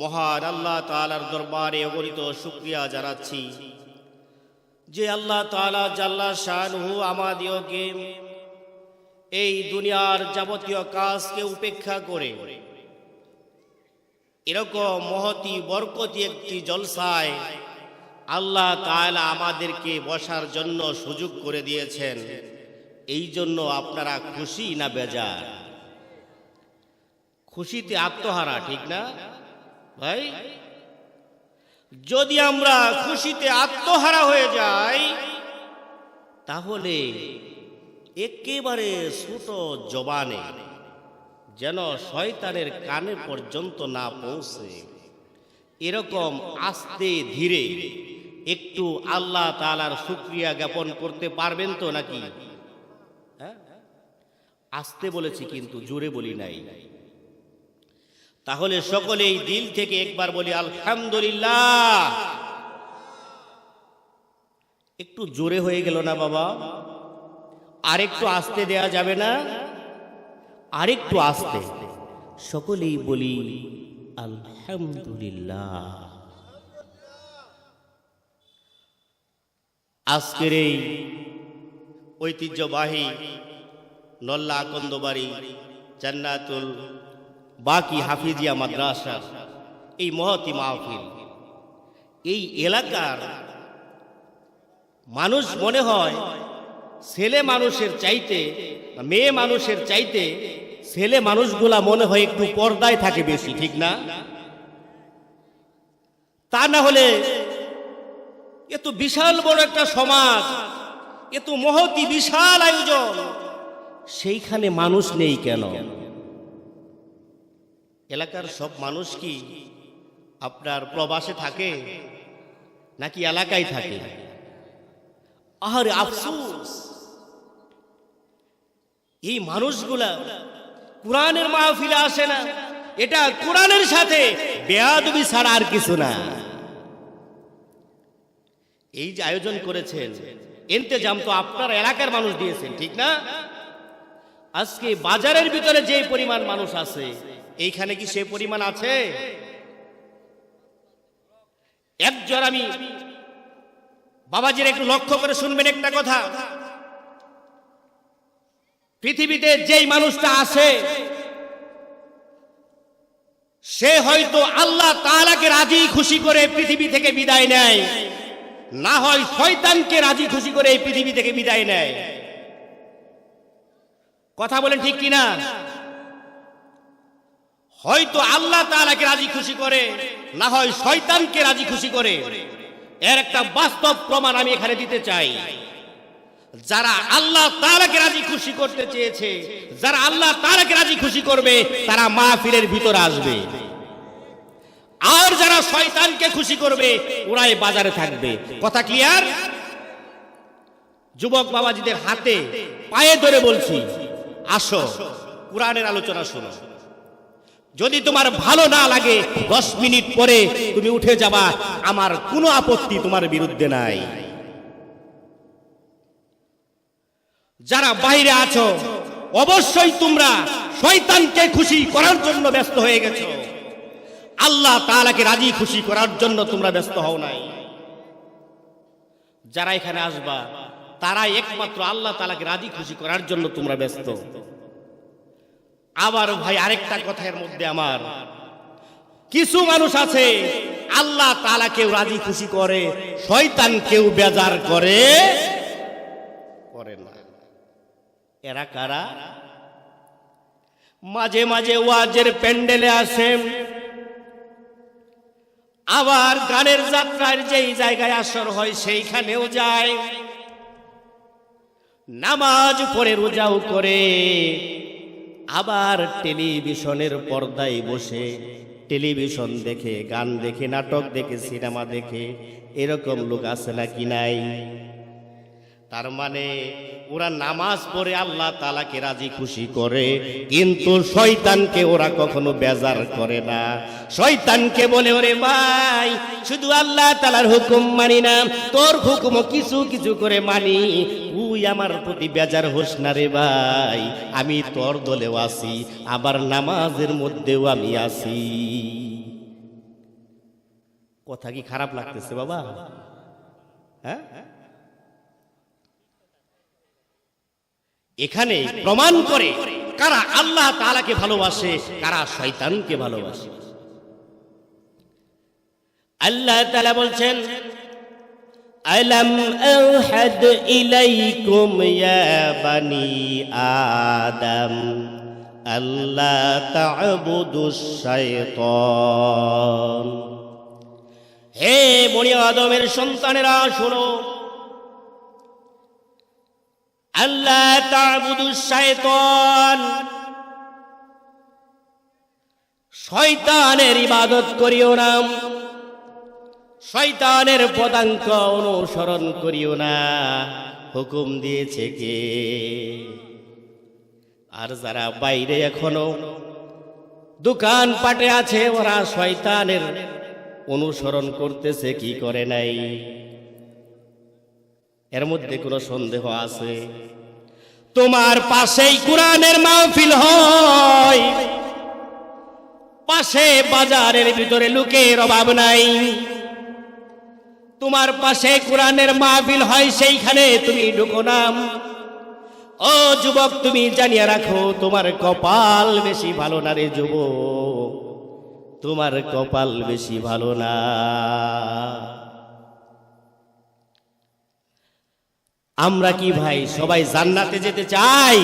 মহান আল্লাহ তালার দরবারে অগণিত শুক্রিয়া জানাচ্ছি যে আল্লাহ তালা জাল্লা শাহরুহু আমাদিওকে এই দুনিয়ার যাবতীয় কাজকে উপেক্ষা করে এরকম মহতি বরকতি একটি জলসায় আল্লাহ তাআলা আমাদেরকে বসার জন্য সুযোগ করে দিয়েছেন। এই জন্য আপনারা খুশি না বেজার? খুশিতে আত্মহারা, ঠিক না? ভাই, যদি আমরা খুশিতে আত্মহারা হয়ে যাই, তাহলে একেবারে ছোট জবানে যেন শয়তানের কানে পর্যন্ত না পৌঁছে। এরকম আস্তে ধীরে একটু আল্লাহ তালার সুক্রিয়া জ্ঞাপন করতে পারবেন তো নাকি? হ্যাঁ? আস্তে বলেছি কিন্তু জোরে বলি নাই। তাহলে সকলেই দিল থেকে একবার বলি, আলহামদুলিল্লাহ। একটু জোরে হয়ে গেল না বাবা? আরেকটু আস্তে দেয়া যাবে না? আরেকটু আস্তে। সকলেই বলি, আলহামদুলিল্লাহ। আজকের এই ঐতিহ্যবাহী নল্লা আকন্দবাড়ি জান্নাতুল বাকি হাফিজিয়া মাদ্রাসা, এই মহতি মাহফিল। এই এলাকার মানুষ মনে হয় ছেলে মানুষের চাইতে মেয়ে মানুষের চাইতে ছেলে মানুষগুলা মনে হয় একটু পর্দায় থাকে বেশি, ঠিক না? তা না হলে এত বিশাল বড় একটা সমাজ এত মহতি বিশাল আয়োজন, সেইখানে মানুষ নেই কেন? এলাকার সব মানুষ কি আপনার প্রবাসে থাকে নাকি এলাকায় থাকে? আহারে আফসোস। এই মানুষগুলা কোরআনের মাহফিলে আসে না। এটা কোরআনের সাথে বেয়াদবি ছাড়া আর কিছু না। এই যে আয়োজন করেছেন এন্তেজাম তো আপনার এলাকার মানুষ দিয়েছেন, ঠিক না? আজকে বাজারের ভিতরে যে পরিমাণ মানুষ আছে এইখানে কি সে পরিমাণ আছে? একজন আমি। বাবাজির একটু লক্ষ্য করে শুনবেন একটা কথা। পৃথিবীতে যেই মানুষটা আছে, সে হয়তো আল্লাহ তাআলাকে রাজি খুশি করে পৃথিবী থেকে বিদায় নেয়। না হয় শয়তানকে রাজি খুশি করে এই পৃথিবী থেকে বিদায় নেয়। কথা বলেন ঠিক কিনা? হয়তো আল্লাহ তাআলাকে রাজি খুশি করে, না হয় শয়তানকে রাজি খুশি করে। এর একটা বাস্তব প্রমাণ আমি এখানে দিতে চাই। যারা আল্লাহ তাআলাকে রাজি খুশি করতে চেয়েছে, যারা আল্লাহ তাআলাকে রাজি খুশি করবে, তারা মাহফিলের ভিতরে আসবে। আর যারা শয়তানকে খুশি করবে, ওরাই বাজারে থাকবে। কথা ক্লিয়ার যুবক বাবাজিদের হাতে, পায়ে ধরে বলছি, আসো, কোরআনের আলোচনা শোনো। যদি তোমার ভালো না লাগে, দশ মিনিট পরে তুমি উঠে যাবা, আমার কোনো আপত্তি তোমার বিরুদ্ধে নাই। যারা বাইরে আছো, অবশ্যই তোমরা শয়তানকে খুশি করার জন্য ব্যস্ত হয়ে গেছো। আল্লাহ তাআলাকে রাজি খুশি করার জন্য তোমরা ব্যস্ত হও নাই। যারা এখানে আসবা তারা একমাত্র আল্লাহ তালাকে রাজি খুশি করার জন্য তোমরা ব্যস্ত। আবার ভাই, আরেকটা কথার মধ্যে আমার। কিছু মানুষ আছে, আল্লাহ তালা কেউ রাজি খুশি করে, শয়তান কেউ বেজার করে করে না। এরা কারা? মাঝে মাঝে ওয়াজের প্যান্ডেলে আসেন। আবার গানের যাত্রার যেই জায়গায় আসর হয়, সেইখানেও যায়। নামাজ পড়ে, রোজাও করে। আবার টেলিভিশনের পর্দায় বসে টেলিভিশন দেখে, গান দেখে, নাটক দেখে, সিনেমা দেখে এরকম লোক আছে নাকি নাই? তার মানে ওরা নামাজ পড়ে আল্লাহ তালাকে রাজি খুশি করে, কিন্তু শয়তানকে ওরা কখনো বেজার করে না। শয়তানকে বলে, ওরে ভাই, শুধু আল্লাহ তালার হুকুম মানি না, তোর হুকুম কিছু কিছু করে মানি তুই আমার প্রতি বেজার হোস না রে ভাই। আমি তোর দলেও আছি, আবার নামাজের মধ্যেও আমি আছি। কথা কি খারাপ লাগতেছে বাবা? হ্যাঁ? এখানে প্রমাণ করে কারা আল্লাহ তালাকে ভালোবাসে, কারা শয়তানকে ভালোবাসে। আল্লাহ তাআলা বলছেন ألم أوحد إليكم يا بني آدم ألا تعبدوا الشيطان হে বনি আদমের সন্তানেরা শোনো আল্লাহ তাবুদু শয়তান শয়তানের ইবাদত করিও না শয়তানের পদাঙ্ক অনুসরণ করিও না। হুকুম দিয়েছে কে? আর যারা বাইরে এখনও দোকান পাটে আছে, ওরা শয়তানের অনুসরণ করতেছে, কি করে নাই? এর মধ্যে কোনো সন্দেহ আছে? তোমার পাশেই কোরআনের মাহফিল হয়। পাশে বাজারের ভিতরে লোকের অভাব নাই। তোমার পাশে কোরআনের মাহফিল হয় সেইখানে, তুমি ঢুকো নাম ও যুবক, তুমি জানিয়ে রাখো, তোমার কপাল বেশি ভালো না রে যুবক। তোমার কপাল বেশি ভালো না। আমরা কি ভাই সবাই জান্নাতে যেতে চাই?